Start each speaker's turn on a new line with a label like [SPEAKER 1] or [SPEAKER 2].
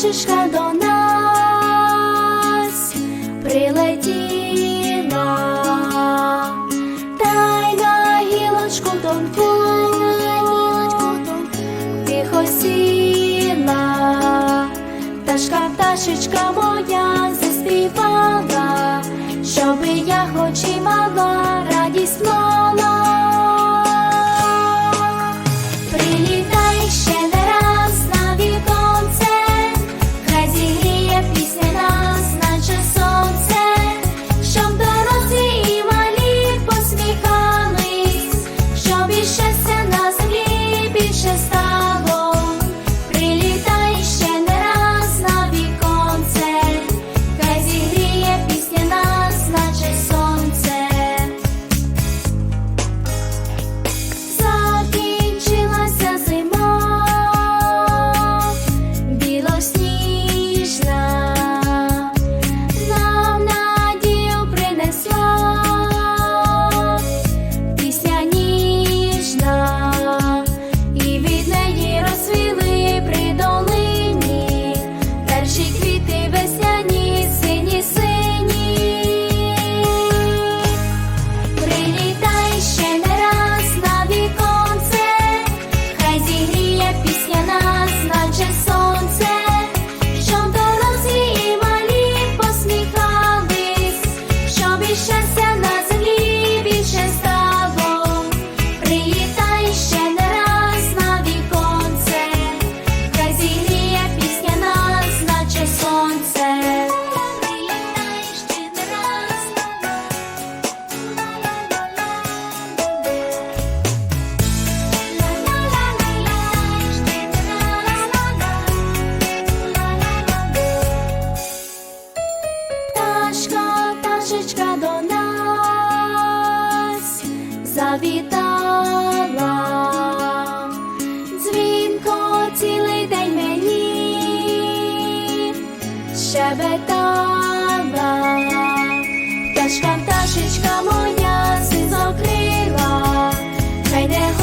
[SPEAKER 1] пташечка до нас прилетіла, та й на гілочку тонку тихо сіла, пташка, пташечка моя заспівала, щоби я хоч і мала радість мала. завітала, дзвінко цілий день мені щебетала, пташка, пташечка моя сизокрила, хай не